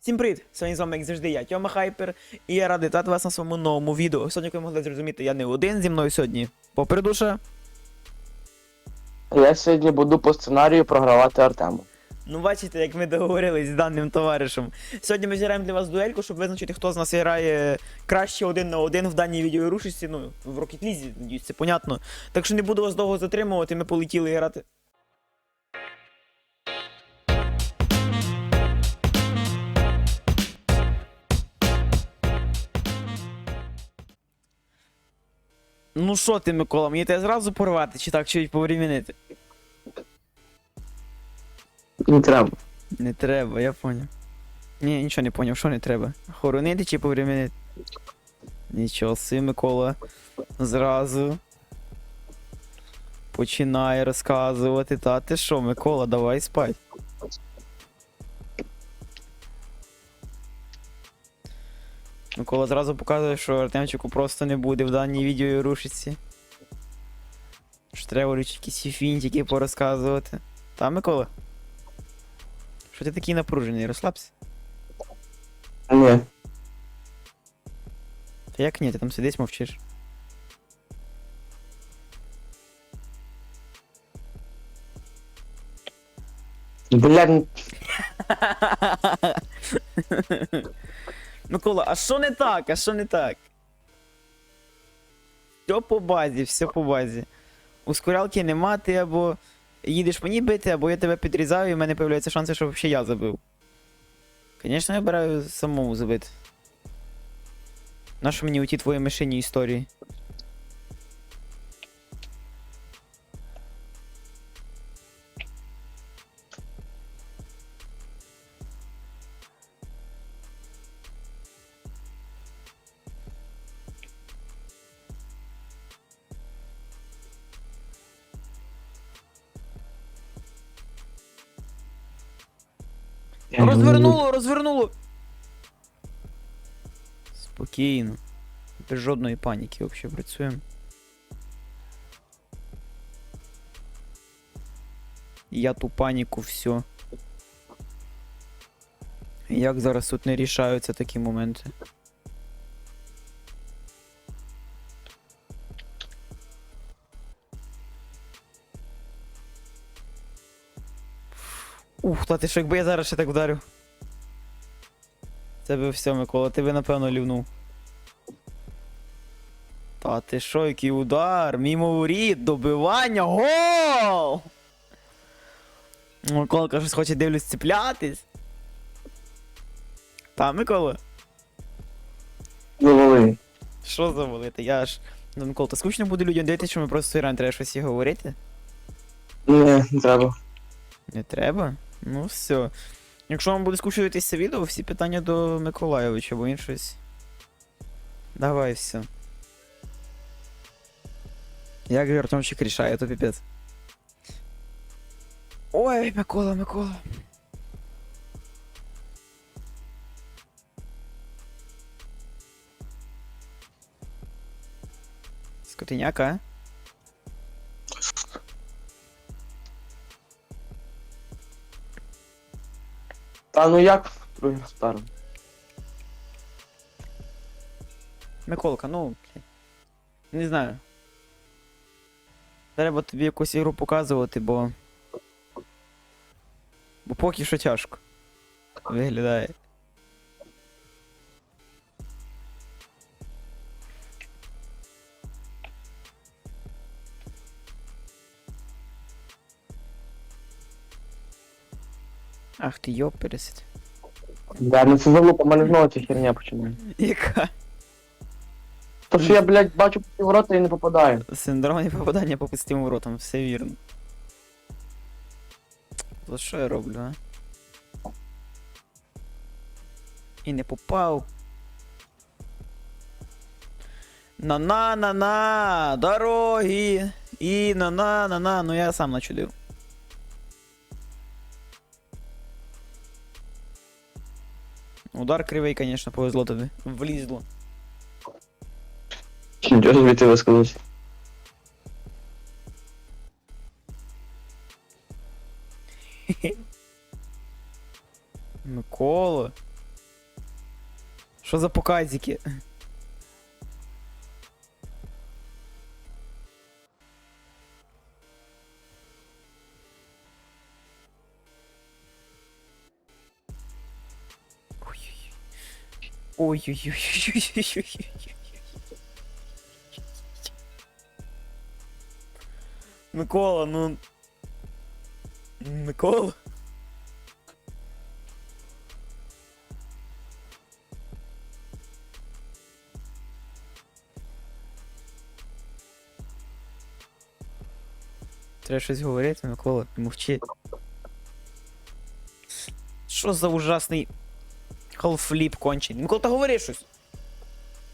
Всім привіт! Сьогодні з вами, як завжди, я Тьома Хайпер, і я радий вітати вас на своєму новому відео. Сьогодні, як ви могли зрозуміти, я не один зі мною сьогодні. Попереду ще. Я сьогодні буду по сценарію програвати Артему. Ну, бачите, як ми договорились з даним товаришем. Сьогодні ми зіграємо для вас дуельку, щоб визначити, хто з нас грає краще один на один в даній відеорушості. Ну, в Rocket League, надіюсь, це понятно. Так що не буду вас довго затримувати, ми полетіли грати. Ну що ти, Микола, мені тебе зразу порвати, чи так чуть повремінити? Не треба. Не треба, я поняв. Ні, нічого не поняв, що не треба. Хоронити чи повременити? Нічого, си, Микола. Зразу. Починає розказувати. Та ти що, Микола, давай спать. Микола зразу показує, що Артемчику просто не буде в даній відео рушиться. Що треба лише якісь фінтики порозказувати. Та, Микола? Що ти такий напружений? Розслабся. Ні. Та як ні, ти там сидиш, мовчиш. Блядь, Микола, а що не так? А що не так? Все по базі, все по базі. Ускорялки нема, ти або їдеш мені бити, або я тебе підрізаю, і в мене появляються шанси, що взагалі я забив. Звісно, я бираю самому забити. Нащо мені у ті твої мишині історії? Розвернуло, розвернуло. Спокійно. Без жодної паніки взагалі працюємо. Я ту паніку все. Як зараз тут не рішаються такі моменти? Ух, та ти що, якби я зараз ще так вдарив. Це би все, Микола, ти би напевно лівнув. Та ти що, який удар? Мімо воріт, добивання, гол! Микола щось хоче дивлюсь цеплятись. Та, Микола, Голови. що завалити? Я ж. Ну, Микола, то скучно буде людям дивитися, що ми просто граємо, треба щось і говорити. Ні, не треба. Не треба? Ну все. Якщо вам буде скучно дивитися це відео, всі питання до Миколайовича, бо він щось. Давай все. Як же Артемчик рішає, то піпець. Ой, Микола, Микола. Скотиняка, а? Та ну як в другу старом? Миколка, ну. Не знаю. Треба тобі якусь ігру показувати, бо. Бо поки що тяжко. Виглядає. Ах ти йоп пересид. Да, ну це залупа, мене знову ця херня починає. Яка? То що я, блядь, бачу ці ворота і не попадаю. Синдром непопадання по пустим воротам, все вірно. То що я роблю, а? І не попав. На-на-на-на! Дороги! І на-на-на-на, ну я сам начудив. Удар кривий, конечно, повезло тобі. Влізло. Чого звідти висказався? Микола. Що за показики? Ой-ой-ой. Микола, ну. Микола. Треба щось говорити, Микола, мовчи. Що за ужасний халфліп кончений? Микола, та говори щось.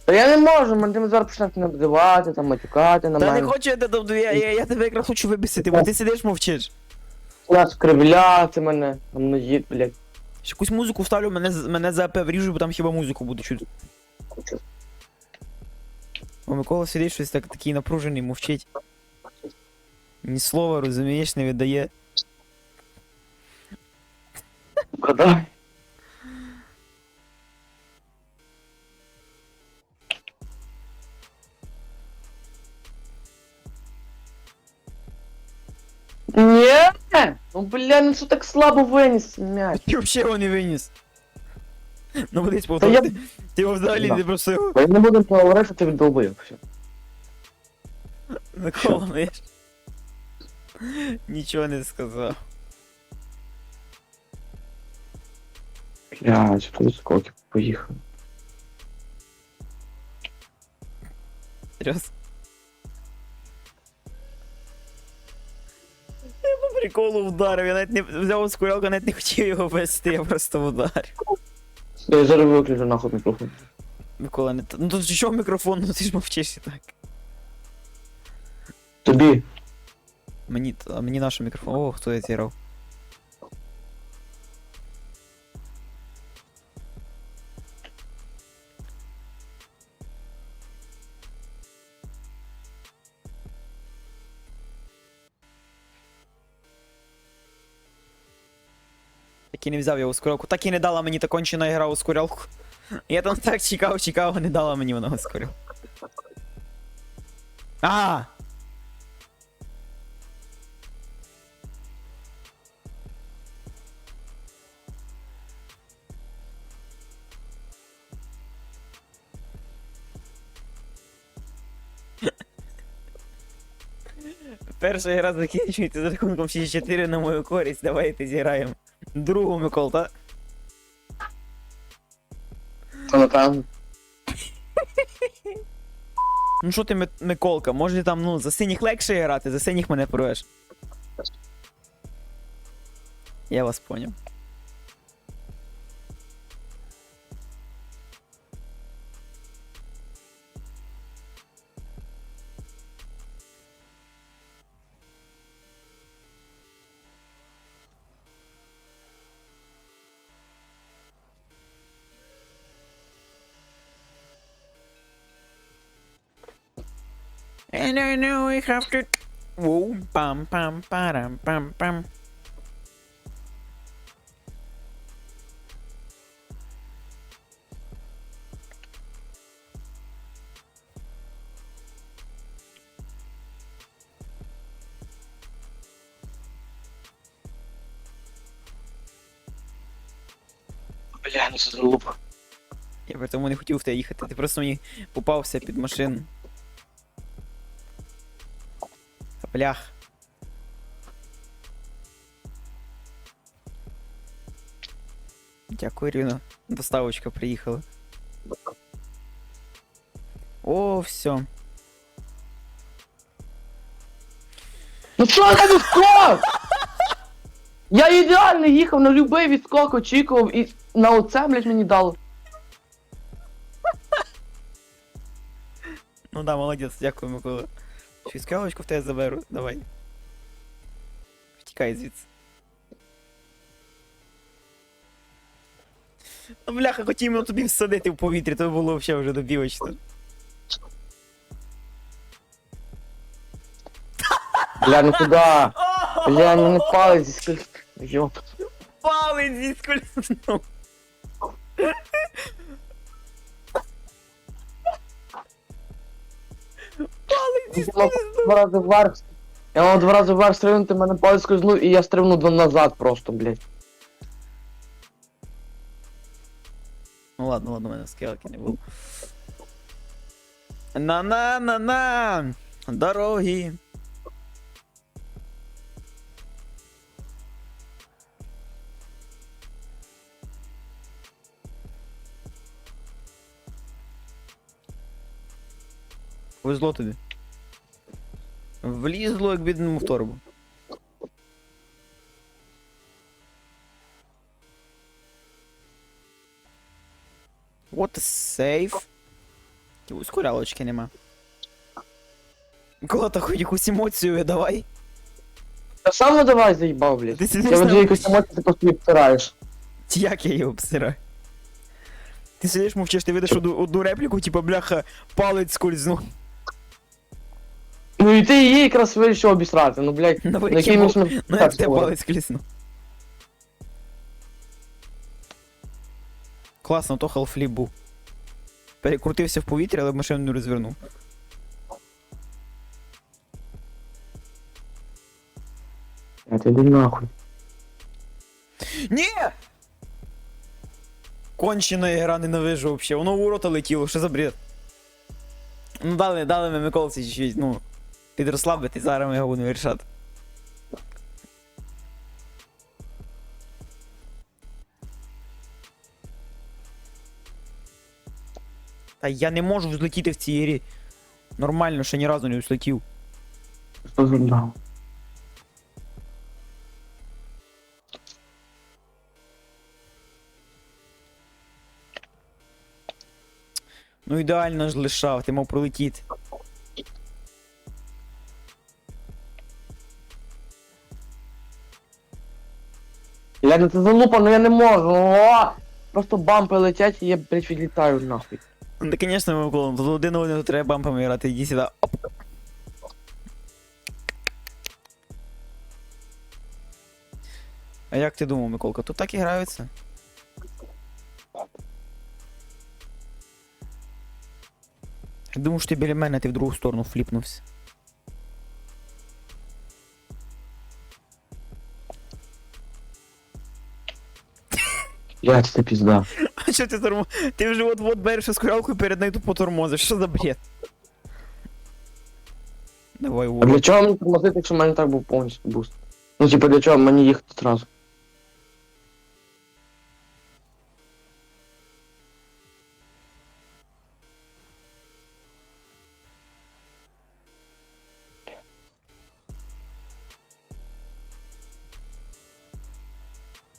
Та я не можу, мене ти зараз почнеш мене обзивати, там матюкати на Та не хочу я тебе, я, я, я тебе якраз хочу вибісити, бо ти сидиш мовчиш. Почнеш скривляти мене, там ножі, блядь. Ще Якусь музику вставлю, мене, з- мене за АП вріжу, бо там хіба музику буду чути. О, Микола сидить щось так, такий напружений, мовчить. Ні слова, розумієш, не віддає. Кода? Ні! Ну бля, ну що так слабо виніс м'яч? Ти взагалі його не виніс. Ну будеш Та повторити. я... Ти його взагалі Да. не просив. Я не буду говорити, що ти віддолбив. Все. Микола, ну я ж... Нічого не сказав. Блядь, тут скоки поїхав. Серйозно. Приколу вдарив, я навіть не взяв скурялку, навіть не хотів його вести, я просто вдарив. Я зараз виключу нахуй мікрофон. Микола, не та- Ну тут що мікрофон, ну ти ж мовчиш і так. Тобі. Мені, а мені наш мікрофон. О, хто я зіграв. І не взяв я ускорялку. Так і не дала мені та кончена гра ускорялку. Я там так чекав, чекав, а не дала мені вона ускорялку. А! Перша гра закінчується з рахунком 6-4 на мою користь. Давайте зіграємо. Другу Микол, та? Це напевно. Ну що ти, Ми- Миколка, може там, ну, за синіх легше грати, за синіх мене порвеш. Я вас поняв. And I know we have to. Whoa, pam, pam, param, pam, pam. Бля, ну це. Я при тому не хотів в тебе їхати, ти просто мені попався під машину. Блях. Дякую, Ріно. Доставочка приїхала. О, все. Ну що за відскок? Я ідеально їхав на любий відскок, очікував і на оце, блядь, мені дало. Ну да, молодець, дякую, Микола. Щось кавочку в тебе заберу, давай. Втікай звідси. Ну, бляха, хотів його тобі всадити в повітрі, то було взагалі вже добівочно. Бля, ну куди? Бля, ну не палець зі скільки. Йоп. Палець зіскользнув. Два рази вверх. Я мав два рази вверх стрибнути, мене палець скользнув, і я стрибнув два назад просто, блядь. Ну ладно, ладно, у мене скелки не було. На-на-на-на! Дороги! Повезло тобі. Влізло, як бідному в торбу. What a save. Ті ускорялочки нема. Кого то хоч якусь емоцію давай. Та сам давай заїбав, блядь. Ти сидиш Я веду якусь емоцію, ти просто їх втираєш. Як я її обсираю? Ти сидиш, мовчиш, ти видиш одну, одну репліку, типа бляха, палець скользнув. Ну і ти її якраз вирішив обісрати, ну блядь. Ну, На який який був- ми Ну як тебе палець кліснув. Класно, то халфліп був. Перекрутився в повітрі, але машину не розвернув. Я тебе нахуй. Ні! Кончена ігра ненавижу вообще. Воно в ворота летіло, що за бред? Ну дали, дали ми Миколці чуть-чуть, ну. Підрослабити, зараз ми його будемо вирішати. Та я не можу взлетіти в цій грі. Нормально, ще ні разу не взлетів. Що? Ну ідеально ж лишав, ти мав пролетіти. Я це залупа, ну я не можу. О! Просто бампи летять і я, блядь, відлітаю нахуй. Ну та, звісно, Микола, тут один один треба бампами грати, іди сюди. Оп. А як ти думав, Миколка, тут так і граються? Я думав, що ти біля мене, ти в другу сторону фліпнувся. Я це пізда. А що ти тормо? Ти вже от-от береш скорялку і перед нею тупо тормозиш. Що за бред? Давай, А для чого мені тормозити, якщо в мене так був повністю буст? Ну типа для чого мені їхати одразу?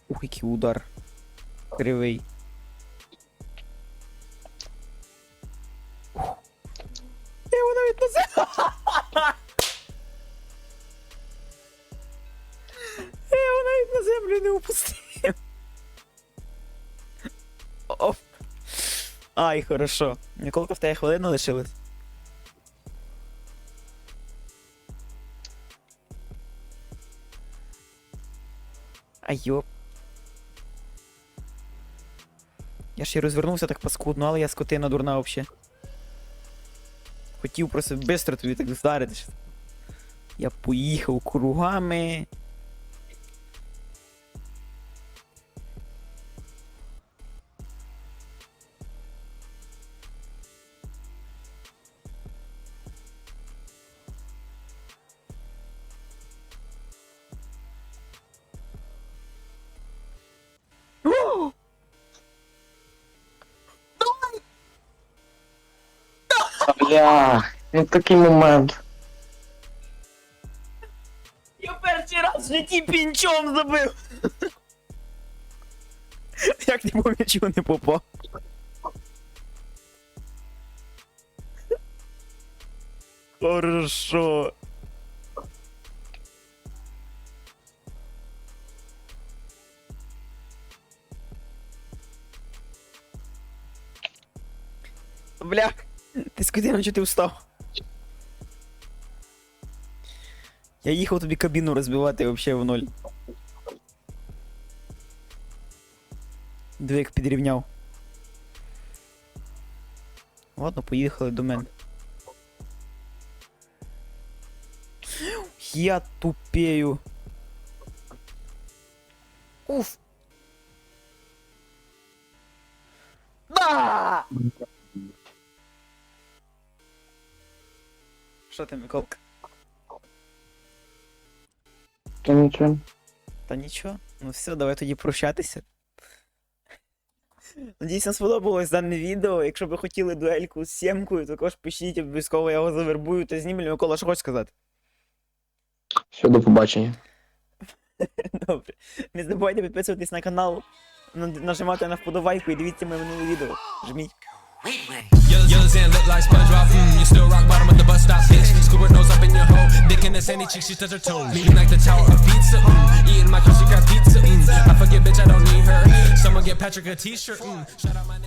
Ух, який удар. Кривий. Я його навіть на землю. Я його навіть на землю не опустив. Оп. Ай, хорошо. Ніколка в тебе хвилина лишилась. Ай, Я ще й розвернувся так паскудно, але я скотина дурна взагалі. Хотів просто швидко тобі так вдарити. Я поїхав кругами. Бля, ну такий момент. Я перший раз в житті пінчом забив. Як ти по м'ячу не попав? Хорошо. Скотина, чи ти встав? Я їхав тобі кабіну розбивати вообще в ноль. Диви, як підрівняв. Ладно, поїхали до мене. я тупею. Уф. Що ти, Миколка? Та нічого. Та нічого. Ну все, давай тоді прощатися. Надіюсь, вам сподобалось дане відео. Якщо ви хотіли дуельку з сімкою, також пишіть, обов'язково я його завербую та знімлю. Микола, що хочеш сказати? Все, до побачення. Добре. Не забувайте підписуватись на канал, нажимати на вподобайку і дивіться моє минуле відео. Жміть. Yellow, yellow and look like SpongeBob. Mm, you still rock bottom at the bus stop. Bitch, scuba nose up in your hole. Dick in the sandy chick, she touch her toes. Leaning like the tower of pizza. Mm, eating my crusty crab pizza. Mm, I forget, bitch, I don't need her. Someone get Patrick a t-shirt. Mm, shout out my